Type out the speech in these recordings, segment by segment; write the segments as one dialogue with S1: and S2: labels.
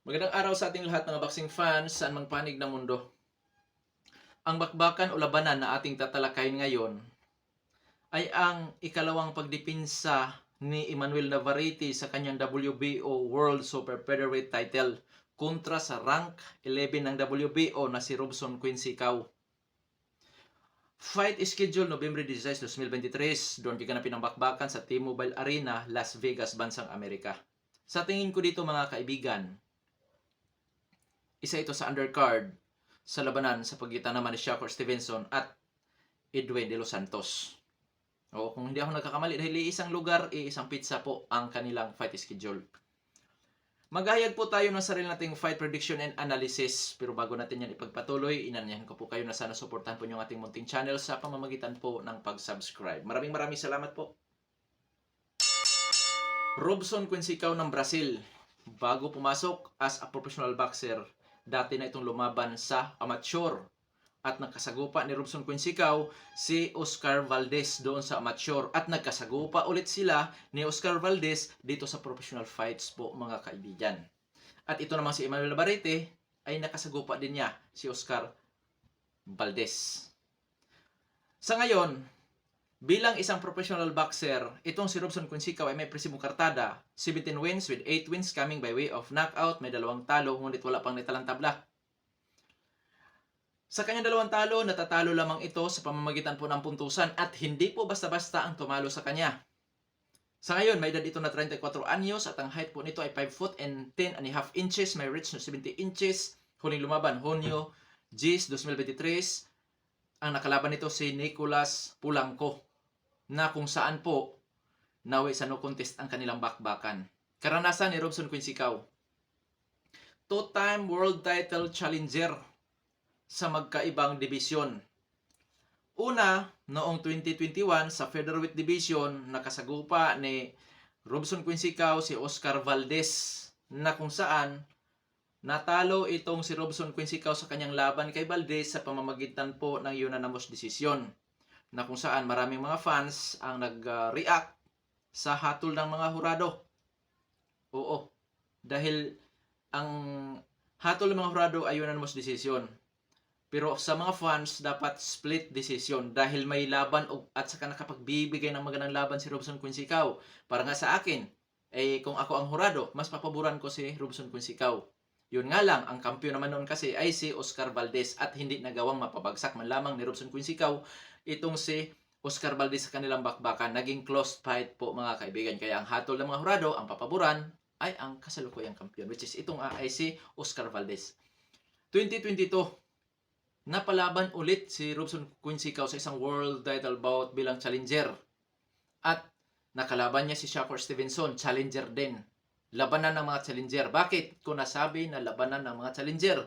S1: Magandang araw sa ating lahat mga boxing fans saan mang panig ng mundo. Ang bakbakan o labanan na ating tatalakayin ngayon ay ang ikalawang pagdipinsa ni Emmanuel Navarrete sa kanyang WBO World Super Featherweight title kontra sa rank 11 ng WBO na si Robson Quincy Cao. Fight is scheduled November 16, 2023. Doon giganapin ang bakbakan sa T-Mobile Arena, Las Vegas, Bansang Amerika. Sa tingin ko dito mga kaibigan, isa ito sa undercard sa labanan sa pagitan naman ni Shakur Stevenson at Edwin De Los Santos. O kung hindi ako nagkakamali, dahil isang lugar, isang pizza po ang kanilang fight schedule. Maghayag po tayo ng sarili nating fight prediction and analysis. Pero bago natin yan ipagpatuloy, inanyahan ko po kayo na sana suportahan po yung ating munting channel sa pamamagitan po ng pag-subscribe. Maraming maraming salamat po. Robson Quincy Cao ng Brazil. Bago pumasok as a professional boxer, dati na itong lumaban sa amateur. At nagkasagupa ni Robson Quincy Cao si Oscar Valdez doon sa amateur. At nagkasagupa ulit sila ni Oscar Valdez dito sa professional fights po mga kaibigan. At ito naman si Emmanuel Navarrete ay nakasagupa din niya si Oscar Valdez. Sa ngayon, bilang isang professional boxer, itong si Robson Quincy Cao ay may presimong kartada. 17 wins with 8 wins coming by way of knockout. May dalawang talo, ngunit wala pang nitalang tabla. Sa kanyang dalawang talo, natatalo lamang ito sa pamamagitan po ng puntusan at hindi po basta-basta ang tumalo sa kanya. Sa ngayon, may edad ito na 34 anyos at ang height po nito ay 5 foot and 10 and a half inches. May reach na 70 inches. Huling lumaban, Honyo, Gis 2023. Ang nakalaban nito si Nicolas Pulangko na kung saan po nawi sa no contest ang kanilang bakbakan. Karanasan ni Robson Quincy Cao. Two-time world title challenger sa magkaibang dibisyon. Una, noong 2021 sa featherweight division, nakasagupa ni Robson Quincy Cao si Oscar Valdez na kung saan natalo itong si Robson Quincy Cao sa kanyang laban kay Valdez sa pamamagitan po ng unanimous decision na kung saan maraming mga fans ang nag-react sa hatol ng mga hurado. Oo, dahil ang hatol ng mga hurado ay unanimous decision. Pero sa mga fans, dapat split decision dahil may laban at saka nakapagbibigay ng magandang laban si Robson Quincy Cao. Para nga sa akin, eh kung ako ang hurado, mas papaboran ko si Robson Quincy Cao. Yun nga lang, ang kampiyon naman noon kasi ay si Oscar Valdez at hindi nagawang mapabagsak man lamang ni Robson Quincy Cao itong si Oscar Valdez sa kanilang bakbakan. Naging close fight po mga kaibigan. Kaya ang hatol ng mga hurado, ang papaboran, ay ang kasalukuyang kampiyon which is itong ah, ay si Oscar Valdez. 2022, napalaban ulit si Robson Quincy Cao sa isang world title bout bilang challenger. At nakalaban niya si Shakur Stevenson, challenger din. Labanan ng mga challenger. Bakit ko nasabi na labanan ng mga challenger?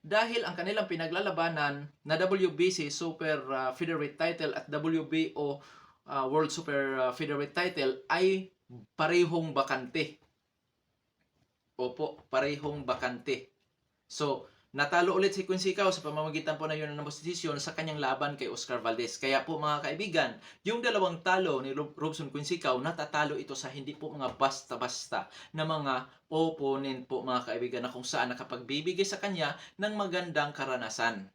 S1: Dahil ang kanilang pinaglalabanan na WBC Super uh, Featherweight title at WBO uh, World Super uh, Featherweight title ay parehong bakante. Opo, parehong bakante. So, Natalo ulit si Quincy Cao sa pamamagitan po na yun ng decision sa kanyang laban kay Oscar Valdez. Kaya po mga kaibigan, yung dalawang talo ni Rob- Robson Quincy Cao, natatalo ito sa hindi po mga basta-basta na mga opponent po mga kaibigan na kung saan nakapagbibigay sa kanya ng magandang karanasan.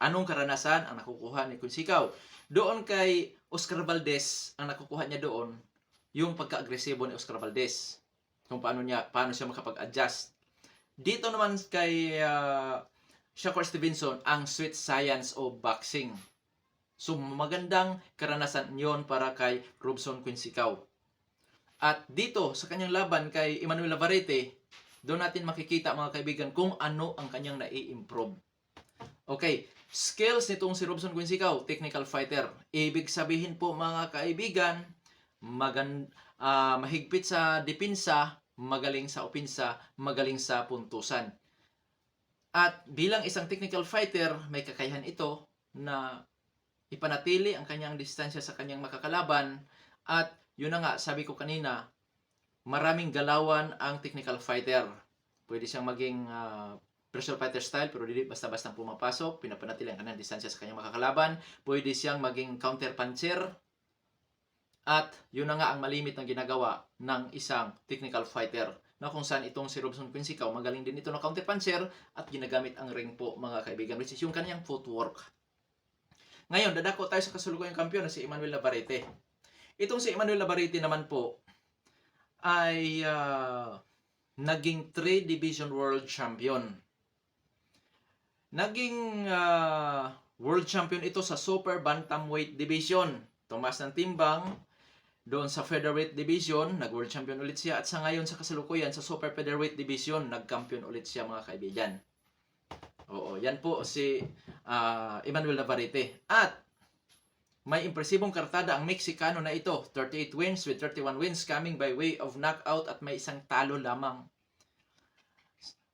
S1: Anong karanasan ang nakukuha ni Quincy Cao? Doon kay Oscar Valdez, ang nakukuha niya doon, yung pagka-agresibo ni Oscar Valdez. Kung paano niya paano siya makapag-adjust dito naman kay uh, Shakur Stevenson ang sweet science of boxing. So magandang karanasan yon para kay Robson Quincy Cao. At dito sa kanyang laban kay Emmanuel Navarrete, doon natin makikita mga kaibigan kung ano ang kanyang nai-improve. Okay, skills nitong si Robson Quincy Cao, technical fighter. Ibig sabihin po mga kaibigan, magan, ah, mahigpit sa depensa, magaling sa opinsa, magaling sa puntusan. At bilang isang technical fighter, may kakayahan ito na ipanatili ang kanyang distansya sa kanyang makakalaban at yun na nga, sabi ko kanina, maraming galawan ang technical fighter. Pwede siyang maging ah, pressure fighter style pero hindi basta-basta pumapasok, pinapanatili ang kanyang distansya sa kanyang makakalaban. Pwede siyang maging counter puncher at yun na nga ang malimit na ginagawa ng isang technical fighter. na kung saan itong si Robson Quinsicaw magaling din ito na counter puncher at ginagamit ang ring po mga kaibigan which is yung kanyang footwork. Ngayon, dadako tayo sa kasulukuyang kampiyon na si Emmanuel Navarrete. Itong si Emmanuel Navarrete naman po ay ah, naging 3 Division World Champion. Naging ah, World Champion ito sa Super Bantamweight Division. Tumas ng timbang, doon sa featherweight division, nag-world champion ulit siya at sa ngayon sa kasalukuyan sa super featherweight division, nag-champion ulit siya mga kaibigan. Oo, yan po si ah, Emmanuel Navarrete. At may impresibong kartada ang Meksikano na ito, 38 wins with 31 wins coming by way of knockout at may isang talo lamang.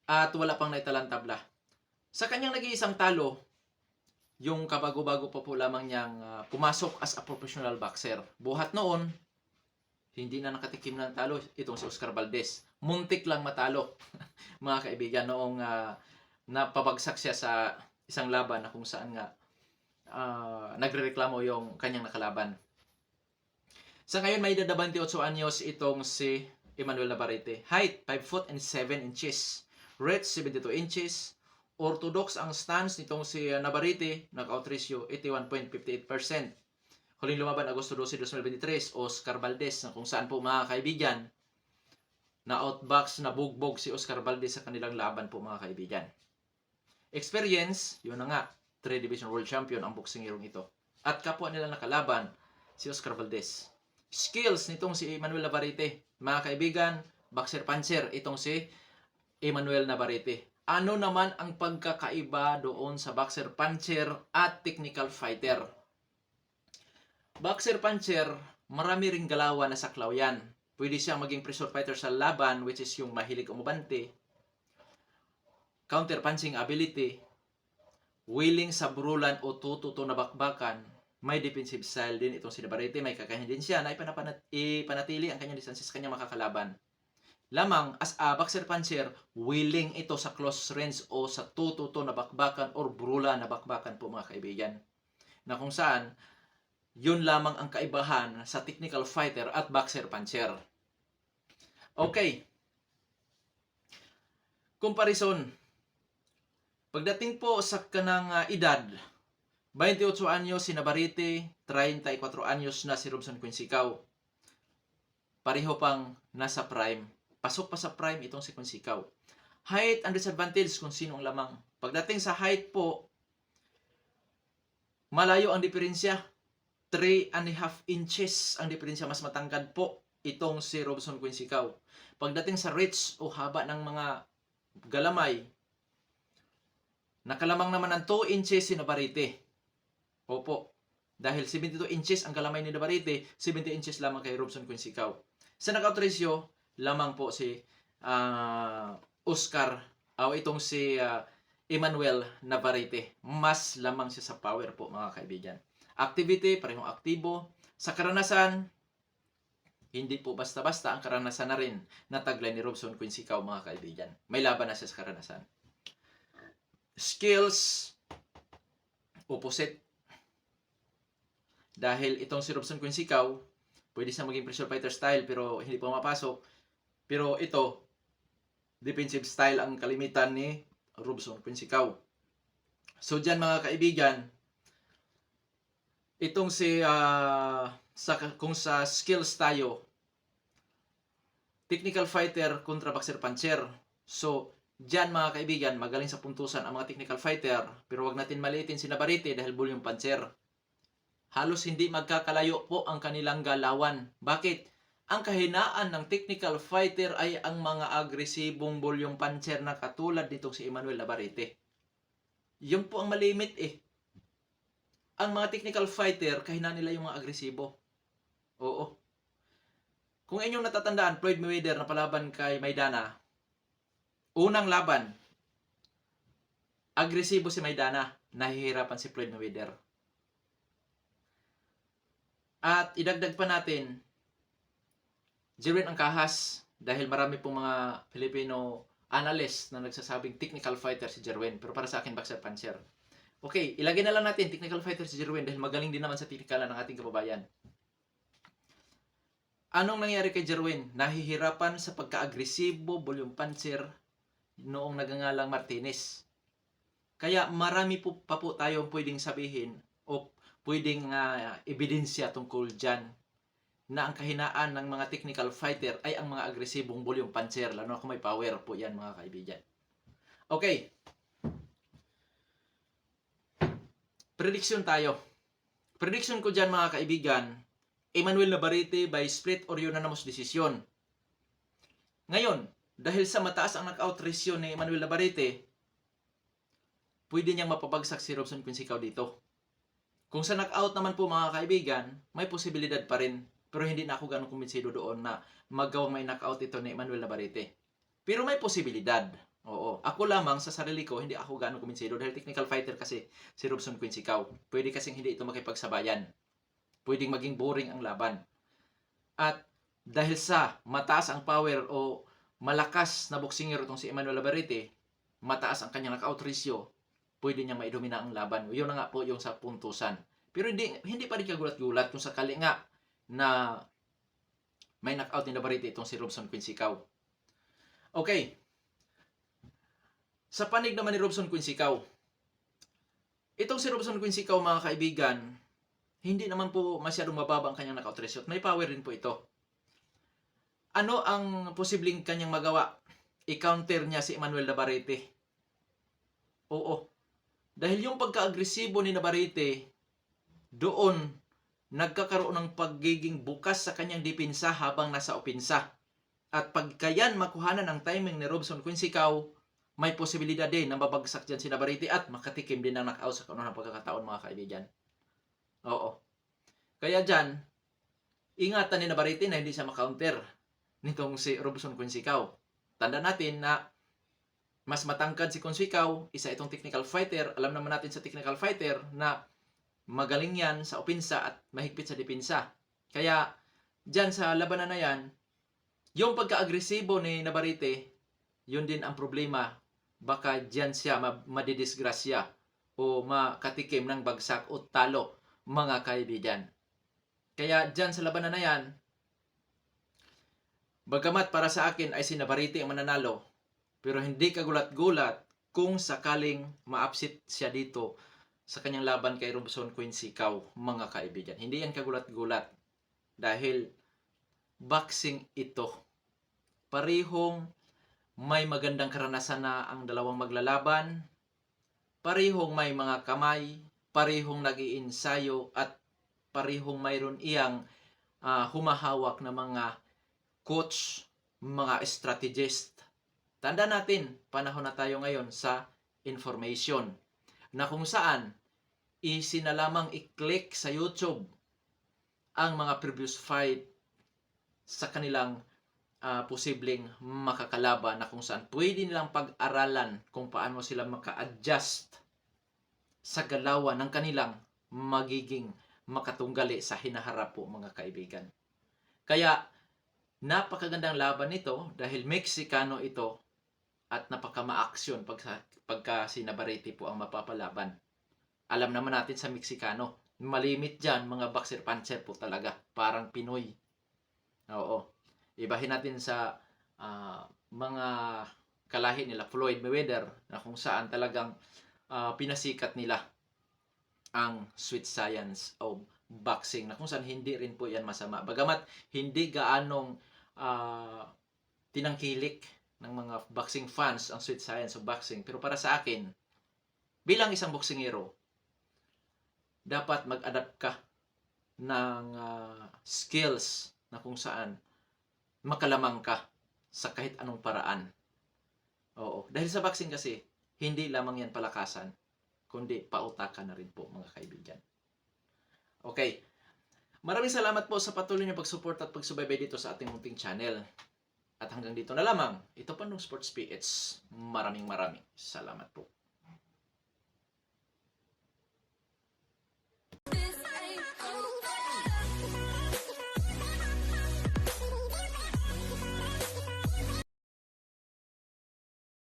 S1: At wala pang naitalang tabla. Sa kanyang nag-iisang talo, yung kabago-bago pa po lamang niyang ah, pumasok as a professional boxer. Buhat noon, hindi na nakatikim ng talo itong si Oscar Valdez. Muntik lang matalo, mga kaibigan, noong ah, napabagsak siya sa isang laban na kung saan nga ah, nagrereklamo yung kanyang nakalaban. Sa ngayon, may edad na 28 anyos itong si Emmanuel Navarrete. Height, 5 foot and 7 inches. Reach, 72 inches. Orthodox ang stance nitong si uh, Navarrete, knockout ratio 81.58%. Huling lumaban Agosto 12, 2023, Oscar Valdez na kung saan po mga kaibigan na outbox na bugbog si Oscar Valdez sa kanilang laban po mga kaibigan. Experience, yun na nga, 3 Division World Champion ang boxingerong ito. At kapwa nila nakalaban, si Oscar Valdez. Skills nitong si Emmanuel Navarrete. Mga kaibigan, boxer puncher itong si Emmanuel Navarrete. Ano naman ang pagkakaiba doon sa boxer puncher at technical fighter? Boxer puncher, marami ring galawan na saklaw yan. Pwede siyang maging pressure fighter sa laban, which is yung mahilig umubante. Counter punching ability, willing sa brulan o tututo na bakbakan, may defensive style din itong si Navarrete, may kakayahan din siya na ipanapanat- ipanatili ang kanyang distansya sa kanyang makakalaban. Lamang, as a boxer puncher, willing ito sa close range o sa tututo na bakbakan or brula na bakbakan po mga kaibigan. Na kung saan, yun lamang ang kaibahan sa technical fighter at boxer puncher. Okay. Comparison. Pagdating po sa kanang ah, edad, 28 anyos si Navarrete, 34 anyos na si Robson Quinsicaw. Pareho pang nasa prime. Pasok pa sa prime itong si Quinsicaw. Height and disadvantage kung sino ang lamang. Pagdating sa height po, malayo ang diferensya. 3 and a half inches ang diferensya. Mas matangkad po itong si Robson Quinsicaw. Pagdating sa reach o haba ng mga galamay, nakalamang naman ng 2 inches si Navarrete. Opo. Dahil 72 inches ang galamay ni Navarrete, 70 inches lamang kay Robson Quinsicaw. Sa knockout ratio, lamang po si ah, Oscar o itong si ah, Emmanuel Navarrete. Mas lamang siya sa power po mga kaibigan. Activity, parehong aktibo. Sa karanasan, hindi po basta-basta ang karanasan na rin na taglay ni Robson Quinsicaw mga kaibigan. May laban na siya sa karanasan. Skills, opposite. Dahil itong si Robson Quinsicaw, pwede siya maging pressure fighter style pero hindi pa mapasok. Pero ito, defensive style ang kalimitan ni Robson Quinsicaw. So dyan mga kaibigan, itong si ah, sa kung sa skills tayo, technical fighter kontra boxer puncher. So dyan mga kaibigan, magaling sa puntusan ang mga technical fighter, pero wag natin maliitin si Navarrete dahil bull yung puncher. Halos hindi magkakalayo po ang kanilang galawan. Bakit? Ang kahinaan ng technical fighter ay ang mga agresibong bulyong puncher na katulad nitong si Emmanuel Navarrete. Yun po ang malimit eh. Ang mga technical fighter, kahinaan nila yung mga agresibo. Oo. Kung inyong natatandaan, Floyd Mayweather na palaban kay Maidana, unang laban, agresibo si Maidana, nahihirapan si Floyd Mayweather. At idagdag pa natin, Jerwin Angkahas, dahil marami pong mga Filipino analyst na nagsasabing technical fighter si Jerwin, pero para sa akin, boxer puncher. Okay, ilagay na lang natin technical fighter si Jerwin dahil magaling din naman sa technical ng ating kababayan. Anong nangyari kay Jerwin? Nahihirapan sa pagka-agresibo, volume puncher noong nagangalang Martinez. Kaya marami po pa po tayong pwedeng sabihin o pwedeng ah, ebidensya tungkol dyan na ang kahinaan ng mga technical fighter ay ang mga agresibong volume puncher, lalo kung may power po yan mga kaibigan. Okay. Prediction tayo. Prediction ko dyan mga kaibigan, Emmanuel Navarrete by split or unanimous decision. Ngayon, dahil sa mataas ang knockout ratio ni Emmanuel Navarrete, pwede niyang mapabagsak si Robson Quinsicaw dito. Kung sa knockout naman po mga kaibigan, may posibilidad pa rin. Pero hindi na ako ganun kumbinsido doon na magawang may knockout ito ni Emmanuel Navarrete. Pero may posibilidad. Oo. Ako lamang sa sarili ko, hindi ako ganun kumbinsido dahil technical fighter kasi si Robson Quinsicaw. Pwede kasing hindi ito makipagsabayan. Pwedeng maging boring ang laban. At dahil sa mataas ang power o malakas na boksinger itong si Emmanuel Navarrete, mataas ang kanyang knockout ratio, pwede niya maidomina ang laban. Yun na nga po yung sa puntusan. Pero hindi, hindi pa rin kagulat-gulat kung sakali nga na may knockout ni Navarrete itong si Robson Quinsicaw. Okay. Sa panig naman ni Robson Quinsicaw, itong si Robson Quinsicaw mga kaibigan, hindi naman po masyadong mababa ang kanyang knockout at May power rin po ito. Ano ang posibleng kanyang magawa? I-counter niya si Emmanuel Navarrete. Oo. Dahil yung pagka-agresibo ni Navarrete, doon nagkakaroon ng pagiging bukas sa kanyang dipinsa habang nasa opinsa. At pagkayan makuhanan ang timing ni Robson Quinsicaw, may posibilidad din na mabagsak dyan si Navarrete at makatikim din ng knockout sa kanunang pagkakataon mga kaibigan. Oo. Kaya dyan, ingatan ni Navarrete na hindi siya makounter nitong si Robson Quinsicaw. Tanda natin na mas matangkad si Quinsicaw, isa itong technical fighter. Alam naman natin sa technical fighter na magaling yan sa opinsa at mahigpit sa dipinsa. Kaya dyan sa labanan na yan, yung pagka-agresibo ni Navarrete, yun din ang problema. Baka dyan siya ma- madidisgrasya o makatikim ng bagsak o talo mga kaibigan. Kaya dyan sa labanan na yan, bagamat para sa akin ay si Navarrete ang mananalo, pero hindi kagulat-gulat kung sakaling maapsit siya dito sa kanyang laban kay Robson Quinsicaw, mga kaibigan. Hindi yan kagulat-gulat dahil boxing ito. Parihong may magandang karanasan na ang dalawang maglalaban, parihong may mga kamay, parihong nag-iinsayo at parihong mayroon iyang ah, humahawak na mga coach, mga strategist. Tanda natin, panahon na tayo ngayon sa information na kung saan easy na lamang i-click sa YouTube ang mga previous fight sa kanilang ah, posibleng makakalaban na kung saan pwede nilang pag-aralan kung paano sila maka-adjust sa galawan ng kanilang magiging makatunggali sa hinaharap po mga kaibigan. Kaya napakagandang laban nito dahil Meksikano ito at napaka-ma-action pagka, pagka si po ang mapapalaban. Alam naman natin sa Meksikano, malimit dyan mga boxer puncher po talaga, parang Pinoy. Oo. Ibahin natin sa ah, mga kalahi nila Floyd Mayweather na kung saan talagang ah, pinasikat nila ang sweet science of boxing na kung saan hindi rin po yan masama. Bagamat hindi gaanong ah, tinangkilik ng mga boxing fans ang sweet science of boxing. Pero para sa akin, bilang isang boksingero, dapat mag-adapt ka ng ah, skills na kung saan makalamang ka sa kahit anong paraan. Oo. Dahil sa boxing kasi, hindi lamang yan palakasan, kundi pautakan na rin po mga kaibigan. Okay. Maraming salamat po sa patuloy niyo pag-support at pagsubaybay dito sa ating munting channel. At hanggang dito na lamang, ito pa nung Sports PH. Maraming maraming salamat po.